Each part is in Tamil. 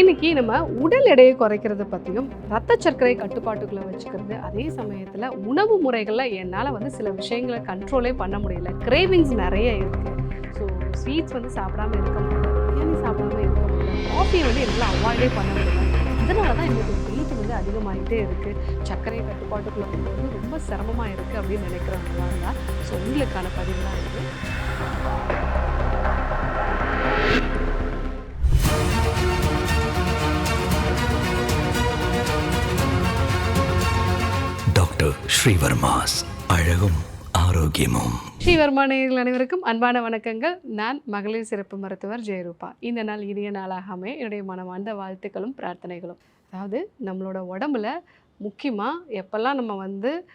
இன்னைக்கு நம்ம உடல் எடையை குறைக்கிறத பற்றியும் ரத்த சர்க்கரை கட்டுப்பாட்டுக்குள்ளே வச்சுக்கிறது அதே சமயத்தில் உணவு முறைகளில் என்னால் வந்து சில விஷயங்களை கண்ட்ரோலே பண்ண முடியல. கிரேவிங்ஸ் நிறைய இருக்குது ஸோ ஸ்வீட்ஸ் வந்து சாப்பிடாம இருக்க முடியல. பிரியாணி சாப்பிடாம இருக்க முடியல. காஃபி வந்து என்னால் அவாய்டே பண்ண முடியல. அதனால தான் எனக்கு வெயிட் வந்து அதிகமாகிட்டே இருக்குது சர்க்கரை கட்டுப்பாட்டுக்குள்ளே வந்து ரொம்ப சிரமமாக இருக்குது அப்படின்னு நினைக்கிறவங்களா இருந்தால் ஸோ உங்களுக்கான பதிவுலாம் இருக்குது டாக்டர் ஸ்ரீவர்மாஸ். அழகும் ஆரோக்கியமும். ஸ்ரீவர்மா நேயர்கள் அனைவருக்கும் அன்பான வணக்கங்கள். நான் மகளிர் சிறப்பு மருத்துவர் ஜெயரூபா. இந்த நாள் இனிய நாளாகாமே என்னுடைய மனமார்ந்த வாழ்த்துக்களும் பிரார்த்தனைகளும். அதாவது நம்மளோட உடம்புல முக்கியமாக எப்போல்லாம் நம்ம வந்து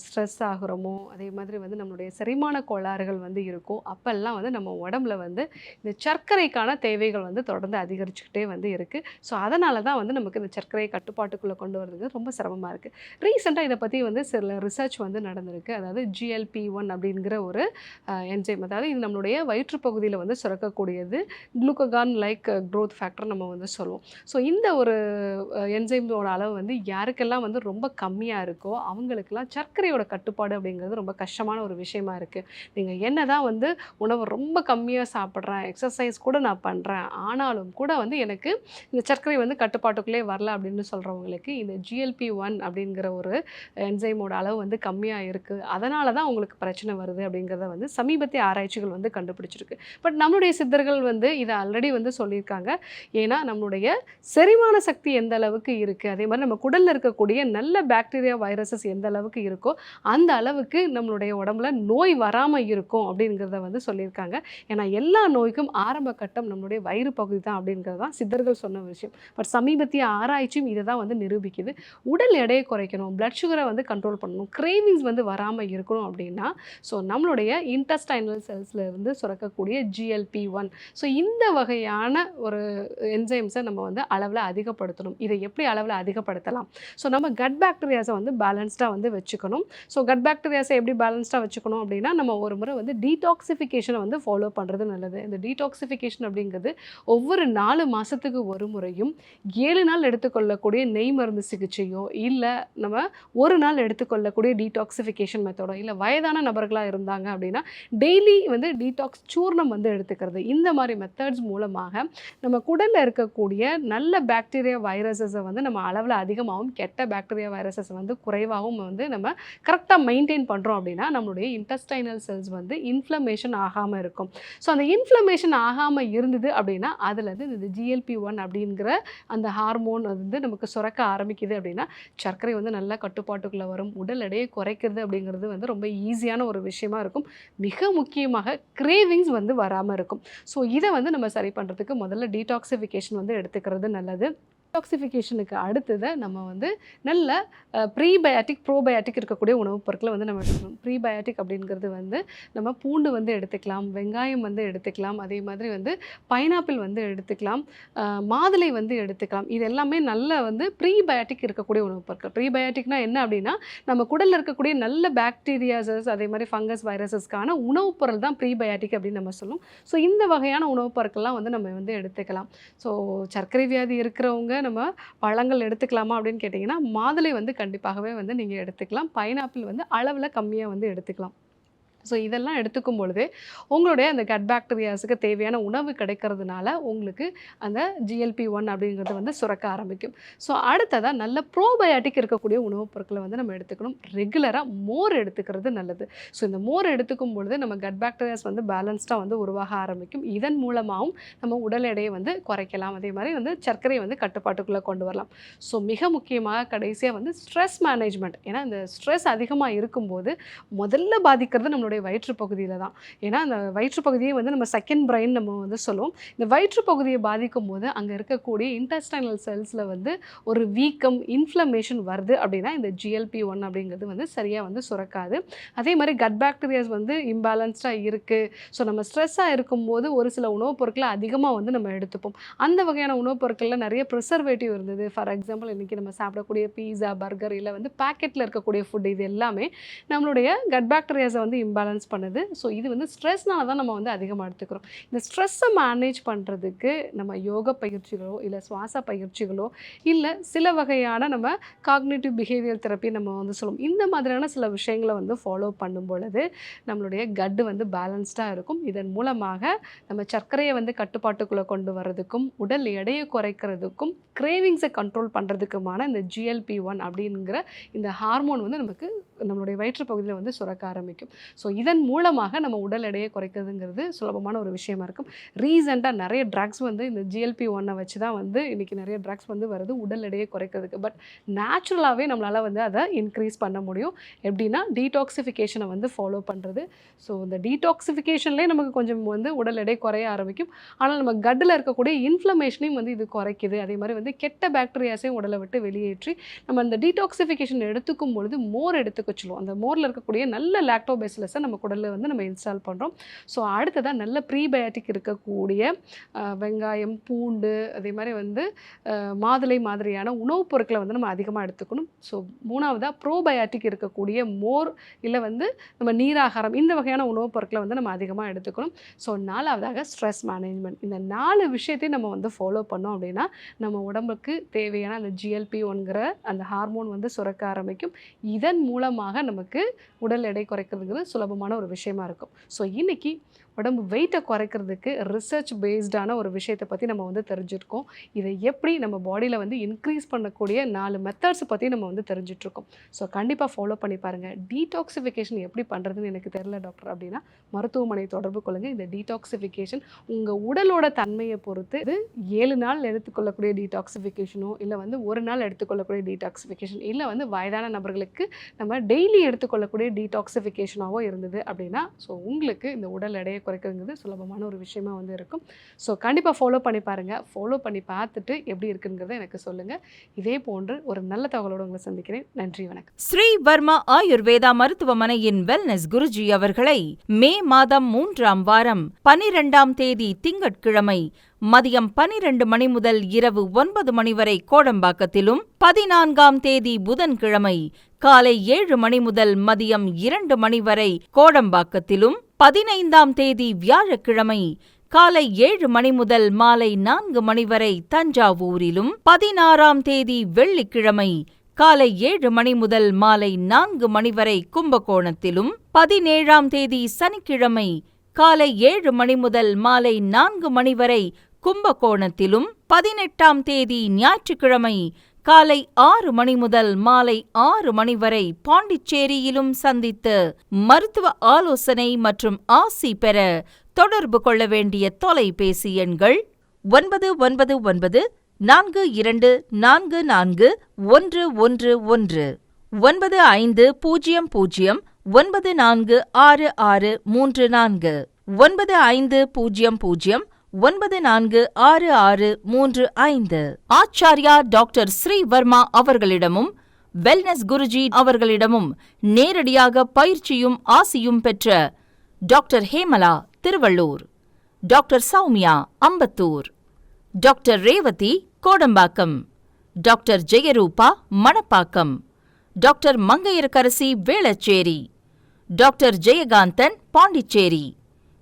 ஸ்ட்ரெஸ் ஆகுறோமோ அதே மாதிரி வந்து நம்மளுடைய செரிமான கோளாறுகள் வந்து இருக்கும். அப்போல்லாம் வந்து நம்ம உடம்புல வந்து இந்த சர்க்கரைக்கான தேவைகள் வந்து தொடர்ந்து அதிகரிச்சுக்கிட்டே வந்து இருக்குது ஸோ அதனால தான் வந்து நமக்கு இந்த சர்க்கரையை கட்டுப்பாட்டுக்குள்ளே கொண்டு வரதுக்கு ரொம்ப சிரமமாக இருக்குது ரீசெண்டாக இதை பற்றி வந்து சில ரிசர்ச் வந்து நடந்திருக்கு. அதாவது ஜிஎல்பி ஒன் அப்படிங்கிற ஒரு என்ஜைம் அதாவது இது நம்மளுடைய வயிற்றுப்பகுதியில் வந்து சுரக்கக்கூடியது. குளுக்கோகான் லைக் க்ரோத் ஃபேக்டர் நம்ம வந்து சொல்லுவோம். ஸோ இந்த ஒரு என்ஜைமோட அளவு வந்து யாருக்கெல்லாம் வந்து ரொம்ப கம்மியாக இருக்கோ அவங்களுக்கெல்லாம் சர்க்கரையோட கட்டுப்பாடு அப்படிங்கிறது ரொம்ப கஷ்டமான ஒரு விஷயமா இருக்குது நீங்கள் என்ன தான் வந்து உணவு ரொம்ப கம்மியாக சாப்பிட்றேன் எக்ஸசைஸ் கூட நான் பண்ணுறேன் ஆனாலும் கூட வந்து எனக்கு இந்த சர்க்கரை வந்து கட்டுப்பாட்டுக்குள்ளே வரல அப்படின்னு சொல்கிறவங்களுக்கு இந்த ஜிஎல்பி ஒன் அப்படிங்கிற ஒரு என்சைமோட அளவு வந்து கம்மியாக இருக்குது அதனால தான் உங்களுக்கு பிரச்சனை வருது அப்படிங்கிறத வந்து சமீபத்திய ஆராய்ச்சிகள் வந்து கண்டுபிடிச்சிருக்கு. பட் நம்மளுடைய சித்தர்கள் வந்து இதை ஆல்ரெடி வந்து சொல்லியிருக்காங்க. ஏன்னா நம்மளுடைய செரிமான சக்தி எந்த அளவுக்கு இருக்குது அதே மாதிரி நம்ம குடலில் இருக்கக்கூடிய நல்ல பாக்டீரியா வைரஸஸ் எந்த அளவுக்கு இருக்கோ அந்த அளவுக்கு நம்மளுடைய உடம்புல நோய் வராமல் இருக்கும் அப்படிங்கிறத வந்து சொல்லியிருக்காங்க. ஏன்னா எல்லா நோய்க்கும் ஆரம்ப கட்டம் நம்மளுடைய வயிறு பகுதி தான் அப்படிங்கிறது தான் சித்தர்கள் சொன்ன விஷயம். பட் சமீபத்திய ஆராய்ச்சியும் இதை தான் வந்து நிரூபிக்குது. உடல் எடையை குறைக்கணும் பிளட் சுகரை வந்து கண்ட்ரோல் பண்ணணும் கிரேவிங்ஸ் வந்து வராமல் இருக்கணும் அப்படின்னா ஸோ நம்மளுடைய இன்டஸ்டைனல் செல்ஸில் இருந்து சுரக்கக்கூடிய ஜிஎல்பி ஒன் ஸோ இந்த வகையான ஒரு என்சைம்ஸை நம்ம வந்து அளவில் அதிகப்படுத்தணும். இதை எப்படி அளவில் அதிகப்படுத்தலாம்? ஸோ நம்ம கட் பாக்டீரியாஸை வந்து பேலன்ஸ்டாக வந்து வச்சு வச்சுக்கணும். ஸோ கட் பேக்டீரியாஸை எப்படி பேலன்ஸ்டாக வச்சுக்கணும் அப்படின்னா நம்ம ஒரு முறை வந்து டீடாக்சிஃபிகேஷனை வந்து ஃபாலோ பண்ணுறது நல்லது. இந்த டீடாக்சிஃபிகேஷன் அப்படிங்கிறது ஒவ்வொரு நாலு மாதத்துக்கு ஒரு முறையும் ஏழு நாள் எடுத்துக்கொள்ளக்கூடிய நெய் மருந்து சிகிச்சையோ இல்லை நம்ம ஒரு நாள் எடுத்துக்கொள்ளக்கூடிய டீடாக்சிஃபிகேஷன் மெத்தடோ இல்லை வயதான நபர்களாக இருந்தாங்க அப்படின்னா டெய்லி வந்து டீடாக்ஸ் சூர்ணம் வந்து எடுத்துக்கிறது. இந்த மாதிரி மெத்தட்ஸ் மூலமாக நம்ம குடலில் இருக்கக்கூடிய நல்ல பாக்டீரியா வைரஸஸை வந்து நம்ம அளவில் அதிகமாகவும் கெட்ட பாக்டீரியா வைரஸஸ் வந்து குறைவாகவும் வந்து நம்ம நம்ம கரெக்டாக மெயின்டைன் பண்ணுறோம் அப்படின்னா நம்மளுடைய இன்டஸ்டைனல் செல்ஸ் வந்து இன்ஃப்ளமேஷன் ஆகாமல் இருக்கும். ஸோ அந்த இன்ஃப்ளமேஷன் ஆகாமல் இருந்தது அப்படின்னா அதுலேருந்து இந்த ஜிஎல்பி ஒன் அப்படிங்கிற அந்த ஹார்மோன் வந்து நமக்கு சுரக்க ஆரம்பிக்குது அப்படின்னா சர்க்கரை வந்து நல்லா கட்டுப்பாட்டுக்குள்ளே வரும் உடல் எடையை குறைக்கிறது அப்படிங்கிறது வந்து ரொம்ப ஈஸியான ஒரு விஷயமா இருக்கும். மிக முக்கியமாக கிரேவிங்ஸ் வந்து வராமல் இருக்கும். ஸோ இதை வந்து நம்ம சரி பண்ணுறதுக்கு முதல்ல டீடாக்சிஃபிகேஷன் வந்து எடுத்துக்கிறது நல்லது. டீடாக்சிஃபிகேஷனுக்கு அடுத்ததை நம்ம வந்து நல்ல ப்ரீபயாட்டிக் ப்ரோபயாட்டிக் இருக்கக்கூடிய உணவுப் பொருட்களை வந்து நம்ம எடுக்கணும். ப்ரீபயாட்டிக் அப்படிங்கிறது வந்து நம்ம பூண்டு வந்து எடுத்துக்கலாம் வெங்காயம் வந்து எடுத்துக்கலாம் அதே மாதிரி வந்து பைனாப்பிள் வந்து எடுத்துக்கலாம் மாதுளை வந்து எடுத்துக்கலாம். இது எல்லாமே நல்ல வந்து ப்ரீபயாட்டிக் இருக்கக்கூடிய உணவுப் பொருட்கள். ப்ரீபயாட்டிக்னா என்ன அப்படின்னா நம்ம குடலில் இருக்கக்கூடிய நல்ல பாக்டீரியாசஸ் அதே மாதிரி ஃபங்கஸ் வைரஸஸ்க்கான உணவுப் பொருள் தான் ப்ரீபயாட்டிக் அப்படின்னு நம்ம சொல்லுவோம். ஸோ இந்த வகையான உணவுப் பொருட்கள்லாம் வந்து நம்ம வந்து எடுத்துக்கலாம். ஸோ சர்க்கரை வியாதி இருக்கிறவங்க நம்ம பழங்கள் எடுத்துக்கலாமா அப்படின்னு கேட்டிங்கன்னா மாதுளை வந்து கண்டிப்பாகவே வந்து நீங்கள் எடுத்துக்கலாம். பைனாப்பிள் வந்து அளவில் கம்மியாக வந்து எடுத்துக்கலாம். ஸோ இதெல்லாம் எடுத்துக்கும் பொழுது உங்களுடைய அந்த கட் பாக்டீரியாஸுக்கு தேவையான உணவு கிடைக்கிறதுனால உங்களுக்கு அந்த ஜிஎல்பி ஒன் அப்படிங்கிறது வந்து சுரக்க ஆரம்பிக்கும். ஸோ அடுத்ததாக நல்ல ப்ரோபயாட்டிக் இருக்கக்கூடிய உணவுப் பொருட்களை வந்து நம்ம எடுத்துக்கணும். ரெகுலராக மோர் எடுத்துக்கிறது நல்லது. ஸோ இந்த மோர் எடுத்துக்கும் பொழுது நம்ம கட் பாக்டீரியாஸ் வந்து பேலன்ஸ்டாக வந்து உருவாக ஆரம்பிக்கும். இதன் மூலமாகவும் நம்ம உடல் எடையை வந்து குறைக்கலாம். அதே மாதிரி வந்து சர்க்கரையை வந்து கட்டுப்பாட்டுக்குள்ளே கொண்டு வரலாம். ஸோ மிக முக்கியமாக கடைசியாக வந்து ஸ்ட்ரெஸ் மேனேஜ்மெண்ட் ஏன்னா இந்த ஸ்ட்ரெஸ் அதிகமாக இருக்கும்போது முதல்ல பாதிக்கிறது நம்மளுடைய வயிற்றுப்பகுதியில் தான். ஏன்னா அந்த வயிற்றுப்பகுதியை வந்து நம்ம செகண்ட் பிரெயின் நம்ம வந்து சொல்லுவோம். இந்த வயிற்றுப்பகுதியை பாதிக்கும் போது அங்கே இருக்கக்கூடிய இன்டெஸ்டைனல் செல்ஸில் வந்து ஒரு வீக்கம் இன்ஃப்ளமேஷன் வருது அப்படின்னா இந்த ஜிஎல்பி ஒன் அப்படிங்கிறது வந்து சரியாக வந்து சுரக்காது. அதே மாதிரி கட் பாக்டீரியாஸ் வந்து இம்பேலன்ஸ்டாக இருக்குது ஸோ நம்ம ஸ்ட்ரெஸ்ஸாக இருக்கும்போது ஒரு சில உணவுப் பொருட்களை அதிகமாக வந்து நம்ம எடுத்துப்போம். அந்த வகையான உணவுப் பொருட்களில் நிறைய ப்ரிசர்வேட்டிவ் இருந்தது. ஃபார் எக்ஸாம்பிள் இன்றைக்கி நம்ம சாப்பிடக்கூடிய பீஸா பர்கர் இல்லை வந்து பேக்கெட்டில் இருக்கக்கூடிய ஃபுட் இது எல்லாமே நம்மளுடைய கட் பாக்டீரியாஸை வந்து பேலன்ஸ் பண்ணுது. ஸோ இது வந்து ஸ்ட்ரெஸ்னால தான் நம்ம வந்து அதிகமாக எடுத்துக்கிறோம். இந்த ஸ்ட்ரெஸ்ஸை மேனேஜ் பண்ணுறதுக்கு நம்ம யோக பயிற்சிகளோ இல்லை சுவாச பயிற்சிகளோ இல்லை சில வகையான நம்ம காக்னேட்டிவ் பிஹேவியர் தெரப்பி நம்ம வந்து சொல்லுவோம். இந்த மாதிரியான சில விஷயங்களை வந்து ஃபாலோ பண்ணும் பொழுது நம்மளுடைய கட்டு வந்து பேலன்ஸ்டாக இருக்கும். இதன் மூலமாக நம்ம சர்க்கரையை வந்து கட்டுப்பாட்டுக்குள்ளே கொண்டு வர்றதுக்கும் உடல் எடையை குறைக்கிறதுக்கும் கிரேவிங்ஸை கண்ட்ரோல் பண்ணுறதுக்குமான இந்த ஜிஎல்பி ஒன் அப்படிங்கிற இந்த ஹார்மோன் வந்து நமக்கு நம்மளுடைய வயிற்று பகுதியில் வந்து சுரக்க ஆரம்பிக்கும். ஸோ இதன் மூலமாக நம்ம உடல் எடையை குறைக்கிறதுங்கிறது சுலபமான ஒரு விஷயமா இருக்கும். ரீசெண்டாக நிறைய ட்ரக்ஸ் வந்து இந்த ஜிஎல்பி ஒன்னை வச்சு தான் வந்து இன்றைக்கி நிறைய ட்ரக்ஸ் வந்து வருது உடல் எடையை குறைக்கிறதுக்கு. பட் நேச்சுரலாகவே நம்மளால் வந்து அதை இன்க்ரீஸ் பண்ண முடியும். எப்படின்னா டீடாக்சிஃபிகேஷனை வந்து ஃபாலோ பண்ணுறது ஸோ இந்த டீடாக்சிஃபிகேஷன்லேயே நமக்கு கொஞ்சம் வந்து உடல் எடை குறைய ஆரம்பிக்கும். ஆனால் நம்ம கட்டில் இருக்கக்கூடிய இன்ஃப்ளமேஷனையும் வந்து இது குறைக்குது. அதே மாதிரி வந்து கெட்ட பாக்டீரியாஸையும் உடலை விட்டு வெளியேற்றி நம்ம அந்த டீடாக்சிஃபிகேஷன் எடுத்துக்கும் பொழுது மோர் எடுத்துக்கும் எடுத்துக்க சொல்லுவோம் அந்த மோரில் இருக்கக்கூடிய நல்ல லாக்டோபேசிலஸை நம்ம குடலில் வந்து நம்ம இன்ஸ்டால் பண்ணுறோம் ஸோ அடுத்ததாக நல்ல ப்ரீபயோட்டிக் இருக்கக்கூடிய வெங்காயம் பூண்டு அதே மாதிரி வந்து மாதுளை மாதிரியான உணவுப் பொருட்களை வந்து நம்ம அதிகமாக எடுத்துக்கணும். ஸோ மூணாவதாக ப்ரோபயாட்டிக் இருக்கக்கூடிய மோர் இல்லை வந்து நம்ம நீராகாரம் இந்த வகையான உணவுப் பொருட்களை வந்து நம்ம அதிகமாக எடுத்துக்கணும். ஸோ நாலாவதாக ஸ்ட்ரெஸ் மேனேஜ்மெண்ட் இந்த நாலு விஷயத்தையும் நம்ம வந்து ஃபாலோ பண்ணோம் அப்படின்னா நம்ம உடம்புக்கு தேவையான அந்த ஜிஎல்பி ஒன்கிற அந்த ஹார்மோன் வந்து சுரக்க ஆரம்பிக்கும். இதன் மூலம் சுலபமாக நமக்கு உடல் எடை குறைக்கிறதுங்கிறது சுலபமான ஒரு விஷயமா இருக்கும். ஸோ இன்னைக்கு உடம்பு வெயிட்டை குறைக்கிறதுக்கு ரிசர்ச் பேஸ்டான ஒரு விஷயத்தை பற்றி நம்ம வந்து தெரிஞ்சிருக்கோம். இதை எப்படி நம்ம பாடியில் வந்து இன்க்ரீஸ் பண்ணக்கூடிய நாலு மெத்தட்ஸை பற்றி நம்ம வந்து தெரிஞ்சிட்ருக்கோம் ஸோ கண்டிப்பாக ஃபாலோ பண்ணி பாருங்கள் டீடாக்சிஃபிகேஷன் எப்படி பண்ணுறதுன்னு எனக்கு தெரில டாக்டர் அப்படின்னா மருத்துவமனை தொடர்பு கொள்ளுங்கள் இந்த டீடாக்சிஃபிகேஷன் உங்கள் உடலோட தன்மையை பொறுத்து இது ஏழு நாள் எடுத்துக்கொள்ளக்கூடிய டீடாக்சிஃபிகேஷனோ இல்லை வந்து ஒரு நாள் எடுத்துக்கொள்ளக்கூடிய டீடாக்சிஃபிகேஷன் இல்லை வந்து வயதான நபர்களுக்கு நம்ம டெய்லி எடுத்துக்கொள்ளக்கூடிய டீடாக்சிஃபிகேஷனாகவும் இருந்தது அப்படின்னா ஸோ உங்களுக்கு இந்த உடல் எடையை குறைக்கிறது சுலபமான ஒரு விஷயமா வந்து இருக்கும். ஸோ கண்டிப்பாக ஃபாலோ பண்ணி பாருங்கள் ஃபாலோ பண்ணி பார்த்துட்டு எப்படி இருக்குங்கிறத எனக்கு சொல்லுங்கள் இதே போன்று ஒரு நல்ல தகவலோடு உங்களை சந்திக்கிறேன். நன்றி வணக்கம். ஸ்ரீ வர்மா ஆயுர்வேதா மருத்துவமனையின் வெல்னஸ் குருஜி அவர்களை மே மாதம் மூன்றாம் வாரம் பனிரெண்டாம் தேதி திங்கட்கிழமை மதியம் பனிரெண்டு மணி முதல் இரவு ஒன்பது மணி வரை கோடம்பாக்கத்திலும் பதினான்காம் தேதி புதன்கிழமை காலை ஏழு மணி முதல் மதியம் இரண்டு மணி வரை கோடம்பாக்கத்திலும் பதினைந்தாம் தேதி வியாழக்கிழமை காலை ஏழு மணி முதல் மாலை நான்கு மணி வரை தஞ்சாவூரிலும் பதினாறாம் தேதி வெள்ளிக்கிழமை காலை ஏழு மணி முதல் மாலை நான்கு மணி வரை கும்பகோணத்திலும் பதினேழாம் தேதி சனிக்கிழமை காலை ஏழு மணி முதல் மாலை நான்கு மணி வரை கும்பகோணத்திலும் பதினெட்டாம் தேதி ஞாயிற்றுக்கிழமை காலை ஆறு மணி முதல் மாலை ஆறு மணி வரை பாண்டிச்சேரியிலும் சந்தித்து மருத்துவ ஆலோசனை மற்றும் ஆசி பெற தொடர்பு கொள்ள வேண்டிய தொலைபேசி எண்கள் ஒன்பது ஒன்பது ஒன்பது நான்கு இரண்டு நான்கு நான்கு ஒன்று ஒன்று ஒன்று ஒன்பது ஐந்து பூஜ்ஜியம் பூஜ்ஜியம் ஒன்பது நான்கு ஆறு ஆறு மூன்று நான்கு ஒன்பது ஐந்து பூஜ்ஜியம் பூஜ்ஜியம் ஒன்பது நான்கு ஆறு ஆறு மூன்று ஐந்து. ஆச்சாரியா டாக்டர் ஸ்ரீவர்மா அவர்களிடமும் வெல்னஸ் குருஜி அவர்களிடமும் நேரடியாக பயிற்சியும் ஆசியும் பெற்ற doctor Hemala Tiruvallur doctor Soumya Ambattur doctor Revathi Kodambakkam doctor Jayarupa Manapakkam doctor Mangaiyarkarasi Velachery doctor Jayakanthan Pondicherry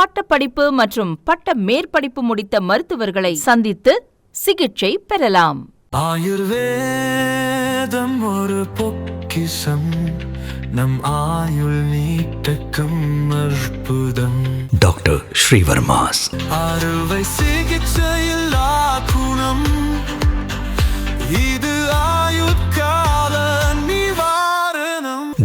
பட்டப்படிப்பு மற்றும் பட்ட மேற்படிப்பு முடித்த மருத்துவர்களை சந்தித்து சிகிச்சை பெறலாம். ஆயுர்வேதம் ஒரு பொக்கிஷம். நம் ஆயுள் நீட்டக்கும் அற்புதம். டாக்டர் ஸ்ரீவர்மாஸ். அறுவை சிகிச்சையில்லா